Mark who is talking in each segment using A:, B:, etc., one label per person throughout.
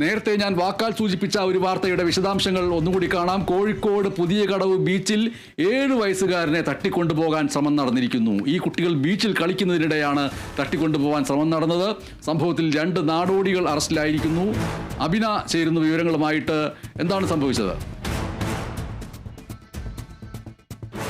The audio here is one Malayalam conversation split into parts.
A: നേരത്തെ ഞാൻ വാക്കാൽ സൂചിപ്പിച്ച ഒരു വാർത്തയുടെ വിശദാംശങ്ങൾ ഒന്നുകൂടി കാണാം. കോഴിക്കോട് പുതിയ കടവ് ബീച്ചിൽ ഏഴ് വയസ്സുകാരനെ തട്ടിക്കൊണ്ടുപോകാൻ ശ്രമം നടന്നിരിക്കുന്നു. ഈ കുട്ടികൾ ബീച്ചിൽ കളിക്കുന്നതിനിടെയാണ് തട്ടിക്കൊണ്ടുപോകാൻ ശ്രമം നടന്നത്. സംഭവത്തിൽ രണ്ട് നാടോടികൾ അറസ്റ്റിലായിരിക്കുന്നു. അഭിന ചേരുന്ന വിവരങ്ങളുമായിട്ട് എന്താണ് സംഭവിച്ചത്?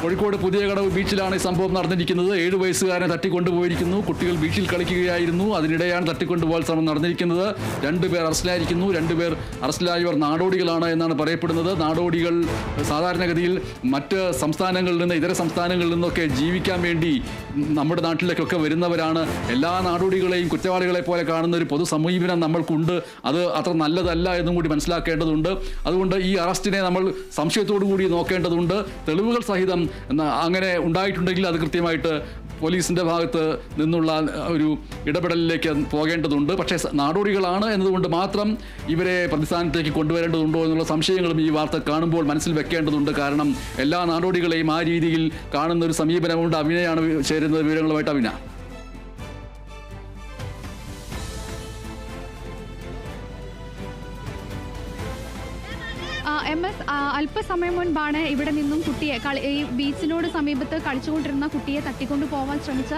A: കോഴിക്കോട് പുതിയ കടവ് ബീച്ചിലാണ് ഈ സംഭവം നടന്നിരിക്കുന്നത്. ഏഴ് വയസ്സുകാരനെ തട്ടിക്കൊണ്ടുപോയിരിക്കുന്നു. കുട്ടികൾ ബീച്ചിൽ കളിക്കുകയായിരുന്നു. അതിനിടെയാണ് തട്ടിക്കൊണ്ടുപോകാൻ ശ്രമം നടന്നിരിക്കുന്നത്. രണ്ടുപേർ അറസ്റ്റിലായിരിക്കുന്നു. രണ്ടുപേർ അറസ്റ്റിലായവർ നാടോടികളാണ് എന്നാണ് പറയപ്പെടുന്നത്. നാടോടികൾ സാധാരണഗതിയിൽ മറ്റ് സംസ്ഥാനങ്ങളിൽ നിന്ന് ഇതര സംസ്ഥാനങ്ങളിൽ നിന്നൊക്കെ ജീവിക്കാൻ വേണ്ടി നമ്മുടെ നാട്ടിലേക്കൊക്കെ വരുന്നവരാണ്. എല്ലാ നാടോടികളെയും കുറ്റവാളികളെ പോലെ കാണുന്ന ഒരു പൊതു സമീപനം നമ്മൾക്കുണ്ട്. അത് അത്ര നല്ലതല്ല എന്നും കൂടി മനസ്സിലാക്കേണ്ടതുണ്ട്. അതുകൊണ്ട് ഈ അറസ്റ്റിനെ നമ്മൾ സംശയത്തോടു കൂടി നോക്കേണ്ടതുണ്ട്. തെളിവുകൾ സഹിതം അങ്ങനെ ഉണ്ടായിട്ടുണ്ടെങ്കിൽ അത് കൃത്യമായിട്ട് പോലീസിന്റെ ഭാഗത്ത് നിന്നുള്ള ഒരു ഇടപെടലിലേക്ക് പോകേണ്ടതുണ്ട്. പക്ഷേ നാടോടികളാണ് എന്നതുകൊണ്ട് മാത്രം ഇവരെ പ്രതിസ്ഥാനത്തേക്ക് കൊണ്ടുവരേണ്ടതുണ്ടോ എന്നുള്ള സംശയങ്ങളും ഈ വാർത്ത കാണുമ്പോൾ മനസ്സിൽ വെക്കേണ്ടതുണ്ട്. കാരണം എല്ലാ നാടോടികളെയും ആ രീതിയിൽ കാണുന്ന ഒരു സമീപനമുണ്ട്. അഭിനയാണ് ചേരുന്നത് വിവരങ്ങളുമായിട്ട് അഭിന.
B: എം എസ് അല്പസമയം മുൻപാണ് ഇവിടെ നിന്നും കുട്ടിയെ ഈ ബീച്ചിനോട് സമീപത്ത് കളിച്ചുകൊണ്ടിരുന്ന കുട്ടിയെ തട്ടിക്കൊണ്ടു പോകാൻ ശ്രമിച്ച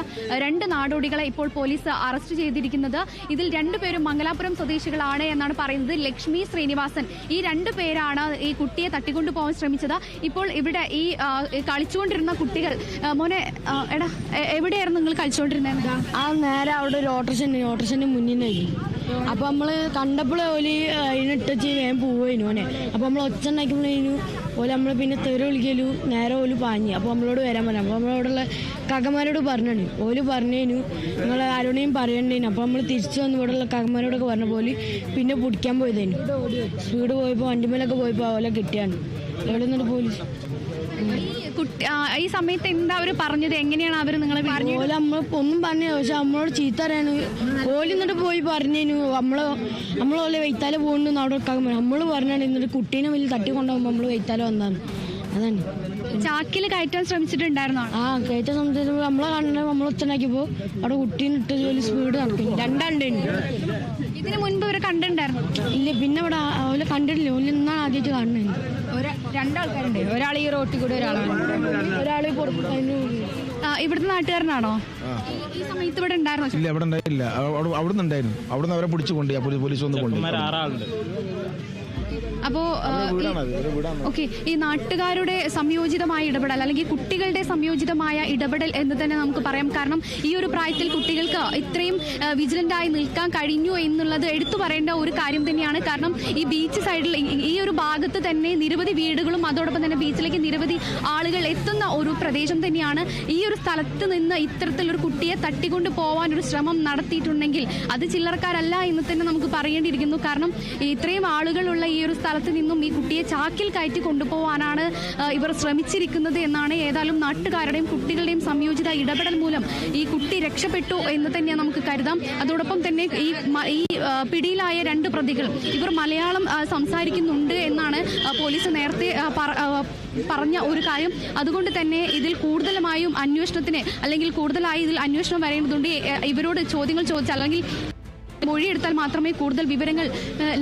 B: രണ്ട് നാടോടികളെ ഇപ്പോൾ പോലീസ് അറസ്റ്റ് ചെയ്തിരിക്കുന്നത്. ഇതിൽ രണ്ടുപേരും മംഗലാപുരം സ്വദേശികളാണ് എന്നാണ് പറയുന്നത് ലക്ഷ്മി ശ്രീനിവാസൻ. ഈ രണ്ടു പേരാണ് ഈ കുട്ടിയെ തട്ടിക്കൊണ്ടു പോകാൻ ശ്രമിച്ചത്. ഇപ്പോൾ ഇവിടെ ഈ കളിച്ചുകൊണ്ടിരുന്ന കുട്ടികൾ മോനെ എടാ എവിടെയായിരുന്നു നിങ്ങൾ കളിച്ചുകൊണ്ടിരുന്നത്
C: ആ നേരെ അവിടെ ഒരു ഓട്ടോറിക്ഷൻ ഉണ്ട്. മുന്നിൽ മുന്നിൽ അപ്പൊ നമ്മൾ കണ്ടപ്പോൾ ഓൽ അതിനിട്ടിച്ച് വേഗം പോവേനു ഓനെ. അപ്പൊ നമ്മൾ ഒച്ച ഉണ്ടാക്കുമ്പോഴേനു ഓൽ നമ്മൾ പിന്നെ തെറി വിളിക്കലു നേരെ ഓൽ പാഞ്ഞ്. അപ്പൊ നമ്മളോട് വരാൻ പറഞ്ഞു. അപ്പൊ നമ്മളോടുള്ള കകമാരോട് പറഞ്ഞു ഓൽ പറഞ്ഞേനു നിങ്ങൾ ആരോടെയും പറയണ്ടേനു. അപ്പൊ നമ്മൾ തിരിച്ചു വന്ന് ഇവിടെയുള്ള കകമാരോടൊക്കെ പറഞ്ഞ പോലെ പിന്നെ പിടിക്കാൻ പോയതേനു. വീട് പോയപ്പോ വണ്ടിമേലൊക്കെ പോയപ്പോ ഓലെ കിട്ടിയാണ് എവിടെ നിന്നിട്ട് പോലീസ്?
B: ഈ സമയത്ത് എന്താ അവർ പറഞ്ഞത്? എങ്ങനെയാണ് അവർ നിങ്ങളെ പറഞ്ഞു
C: ഓൽ നമ്മൾ ഒന്നും പറഞ്ഞു പക്ഷെ നമ്മളോട് ചീത്ത പറയാണ്. എന്നിട്ട് പോയി പറഞ്ഞു നമ്മൾ നമ്മളോലെ വെയ്ത്താലെ പോകുന്നു അവിടെ നമ്മൾ പറഞ്ഞാണ് എന്നിട്ട് കുട്ടീനെ വലിയ തട്ടി കൊണ്ടുപോകുമ്പോൾ നമ്മൾ വെയ്ത്താലെ വന്നാണ്
B: ചാക്കിൽ കയറ്റാൻ ശ്രമിച്ചിട്ടുണ്ടായിരുന്നോ?
C: ആ കയറ്റ സംബന്ധിച്ച് നമ്മളെ കണ്ട നമ്മൾ ഒച്ചനാക്കിയപ്പോൾ അവിടെ കുട്ടീനെ ഇട്ട് ജോലി സ്പീഡ് നടക്കും. രണ്ടാണ്ടുണ്ട്
B: ഇതിനു മുൻപ് ഇവരെ കണ്ടിട്ടുണ്ടായിരുന്നു?
C: ഇല്ല പിന്നെ ഇവിടെ അവരെ കണ്ടിട്ടില്ല. ഓൽ ഇന്നാണ് ആദ്യമായിട്ട് കാണുന്നത്.
D: രണ്ടാൾക്കാരുണ്ട്. ഒരാൾ ഈ റോട്ടിൽ കൂടെ ഒരാളാണ്.
C: ഒരാൾ
B: ഇവിടുത്തെ നാട്ടുകാരനാണോ? ഈ- ഈ സമയത്ത് ഇവിടെ ഉണ്ടായിരുന്നോ?
E: ഇല്ല അവിടെ ഉണ്ടായില്ല. അവിടെ അവിടെ ഉണ്ടായിരുന്നു. അവിടെ നിന്ന് അവരെ പിടിച്ചു കൊണ്ടുപോയി. പോലീസ് വന്ന് കൊണ്ടുപോയി.
B: അപ്പോ ഓക്കെ ഈ നാട്ടുകാരുടെ സംയോജിതമായ ഇടപെടൽ അല്ലെങ്കിൽ കുട്ടികളുടെ സംയോജിതമായ ഇടപെടൽ എന്ന് തന്നെ നമുക്ക് പറയാം. കാരണം ഈ ഒരു പ്രായത്തിൽ കുട്ടികൾക്ക് ഇത്രയും വിജിലന്റ് ആയി നിൽക്കാൻ കഴിഞ്ഞു എന്നുള്ളത് എടുത്തു പറയേണ്ട ഒരു കാര്യം തന്നെയാണ്. കാരണം ഈ ബീച്ച് സൈഡിൽ ഈ- ഈ ഒരു ഭാഗത്ത് തന്നെ നിരവധി വീടുകളും അതോടൊപ്പം തന്നെ ബീച്ചിലേക്ക് നിരവധി ആളുകൾ എത്തുന്ന ഒരു പ്രദേശം തന്നെയാണ്. ഈ ഒരു സ്ഥലത്ത് നിന്ന് ഇത്തരത്തിലൊരു കുട്ടിയെ തട്ടിക്കൊണ്ട് പോവാൻ ഒരു ശ്രമം നടത്തിയിട്ടുണ്ടെങ്കിൽ അത് ചില്ലറക്കാരല്ല എന്ന് തന്നെ നമുക്ക് പറയേണ്ടിയിരിക്കുന്നു. കാരണം ഇത്രയും ആളുകളുള്ള ഈ ഒരു സ്ഥലത്ത് നിന്നും ഈ കുട്ടിയെ ചാക്കിൽ കയറ്റി കൊണ്ടുപോകാനാണ് ഇവർ ശ്രമിച്ചിരിക്കുന്നത് എന്നാണ് ഏതായാലും നാട്ടുകാരുടെയും കുട്ടികളുടെയും സംയോജിത ഇടപെടൽ മൂലം ഈ കുട്ടി രക്ഷപ്പെട്ടു എന്ന് തന്നെ നമുക്ക് കരുതാം. അതോടൊപ്പം തന്നെ ഈ ഈ പിടിയിലായ രണ്ട് പ്രതികൾ ഇവർ മലയാളം സംസാരിക്കുന്നുണ്ട് എന്നാണ് പോലീസ് നേരത്തെ പറഞ്ഞ ഒരു കാര്യം. അതുകൊണ്ട് തന്നെ ഇതിൽ കൂടുതലുമായും അന്വേഷണത്തിന് അല്ലെങ്കിൽ കൂടുതലായി ഇതിൽ അന്വേഷണം വരേണ്ടതുണ്ട്. ഇവരോട് ചോദ്യങ്ങൾ ചോദിച്ചാൽ അല്ലെങ്കിൽ മൊഴിയെടുത്താൽ മാത്രമേ കൂടുതൽ വിവരങ്ങൾ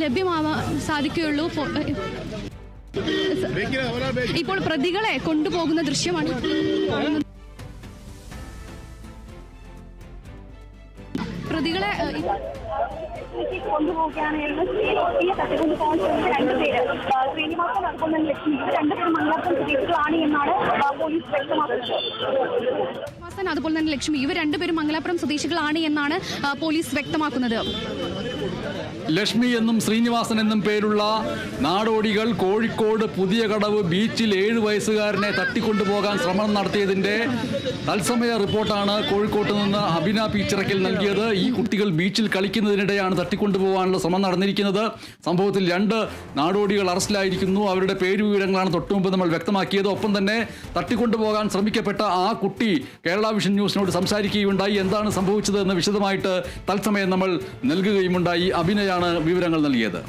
B: ലഭ്യമാവാൻ സാധിക്കുകയുള്ളൂ. ഇപ്പോൾ പ്രതികളെ കൊണ്ടുപോകുന്ന ദൃശ്യമാണ്. പ്രതികളെ കൊണ്ടുപോകുകയാണ്
F: എന്ന് കുട്ടിയെ തട്ടിക്കൊണ്ട് പോകാൻ ശ്രമിച്ച രണ്ടുപേര് ആ, ശ്രീനിവാസൻ അതുപോലെ തന്നെ ലക്ഷ്മി രണ്ടുപേരും മംഗലാപുരം സ്വദേശികളാണ് എന്നാണ് പോലീസ് വ്യക്തമാക്കുന്നത്.
B: അതുപോലെ തന്നെ ലക്ഷ്മി. ഇവർ രണ്ടുപേരും മംഗലാപുരം സ്വദേശികളാണ് എന്നാണ് പോലീസ് വ്യക്തമാക്കുന്നത്.
A: ലക്ഷ്മി എന്നും ശ്രീനിവാസൻ എന്നും പേരുള്ള നാടോടികൾ കോഴിക്കോട് പുതിയ കടവ് ബീച്ചിൽ ഏഴ് വയസ്സുകാരനെ തട്ടിക്കൊണ്ടുപോകാൻ ശ്രമം നടത്തിയതിന്റെ തത്സമയ റിപ്പോർട്ടാണ് കോഴിക്കോട്ട് നിന്ന് അഭിന പീച്ചിറക്കിൽ നൽകിയത്. ഈ കുട്ടികൾ ബീച്ചിൽ കളിക്കുന്നതിനിടെയാണ് തട്ടിക്കൊണ്ടുപോകാനുള്ള ശ്രമം നടന്നിരിക്കുന്നത്. സംഭവത്തിൽ രണ്ട് നാടോടികൾ അറസ്റ്റിലായിരിക്കുന്നു. അവരുടെ പേര് വിവരങ്ങളാണ് തൊട്ടുമുമ്പ് നമ്മൾ വ്യക്തമാക്കിയത്. ഒപ്പം തന്നെ തട്ടിക്കൊണ്ടുപോകാൻ ശ്രമിക്കപ്പെട്ട ആ കുട്ടി കേരള വിഷൻ ന്യൂസിനോട് സംസാരിക്കുകയുണ്ടായി. എന്താണ് സംഭവിച്ചത് എന്ന് വിശദമായിട്ട് തത്സമയം നമ്മൾ നൽകുകയുമുണ്ടായി അഭിനയാണ് വിവരങ്ങൾ നൽകിയത്.